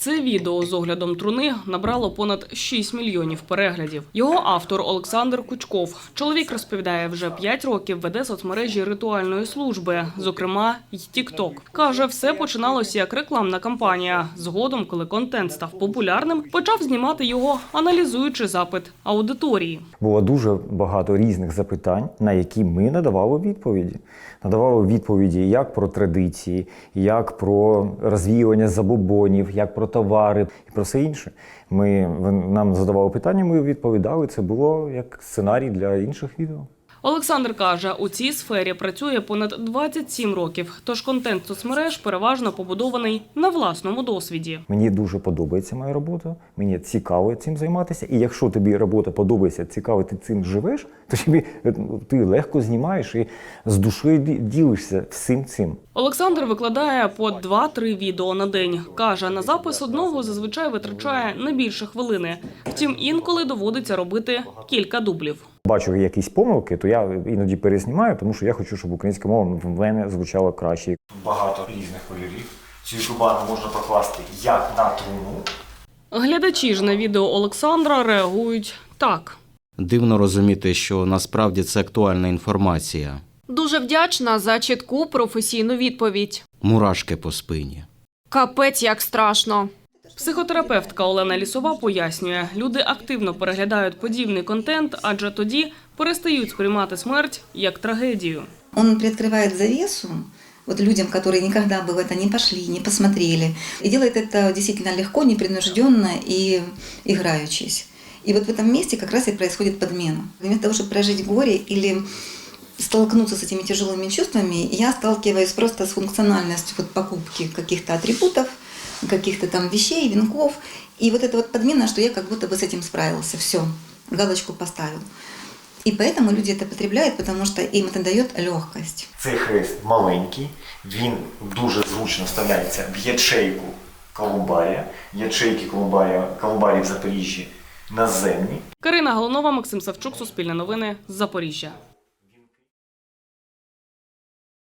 Це відео з оглядом труни набрало понад 6 мільйонів переглядів. Його автор Олександр Кучков. Чоловік розповідає, вже 5 років веде соцмережі ритуальної служби, зокрема й TikTok. Каже, все починалося як рекламна кампанія. Згодом, коли контент став популярним, почав знімати його, аналізуючи запит аудиторії. Було дуже багато різних запитань, на які ми надавали відповіді. Надавали відповіді як про традиції, як про розвіювання забобонів, як про товари і про все інше. Ми нам задавали питання, ми відповідали. Це було як сценарій для інших відео. Олександр каже, у цій сфері працює понад 27 років, тож контент соцмереж переважно побудований на власному досвіді. Мені дуже подобається моя робота. Мені цікаво цим займатися. І якщо тобі робота подобається, цікаво, ти цим живеш, то тобі е, ти легко знімаєш і з душою ділишся всім цим. Олександр викладає по 2-3 відео на день. Каже, на запис одного зазвичай витрачає не більше хвилини. Втім, інколи доводиться робити кілька дублів. Бачу якісь помилки, то я іноді перезнімаю, тому що я хочу, щоб українська мова в мене звучала краще. Багато різних кольорів. Цю кубану можна покласти як на труну. Глядачі ж на відео Олександра реагують так. Дивно розуміти, що насправді це актуальна інформація. Дуже вдячна за чітку професійну відповідь. Мурашки по спині. Капець, як страшно. Психотерапевтка Олена Лісова пояснює, люди активно переглядають подібний контент, адже тоді перестають сприймати смерть як трагедію. Он приоткрывает завесу вот людям, которые никогда бы в это не пошли, не посмотрели. И делает это действительно легко, непринужденно и играючись. И вот в этом месте как раз и происходит подмена. Вместо того, чтобы прожить горе или столкнуться с этими тяжелыми чувствами, я сталкиваюсь просто с функциональностью вот покупки каких-то атрибутов, каких-то там вещей, венков. И вот эта вот подмена, что я как будто бы с этим справился, все, галочку поставил. И поэтому люди это потребляют, потому что им это дает легкость. Цей хрест маленький, він дуже зручно вставляється в ячейку колумбарія. Ячейки колумбарія, колумбарії в Запоріжжі наземні. Карина Галунова, Максим Савчук, Суспільне новини, Запоріжжя.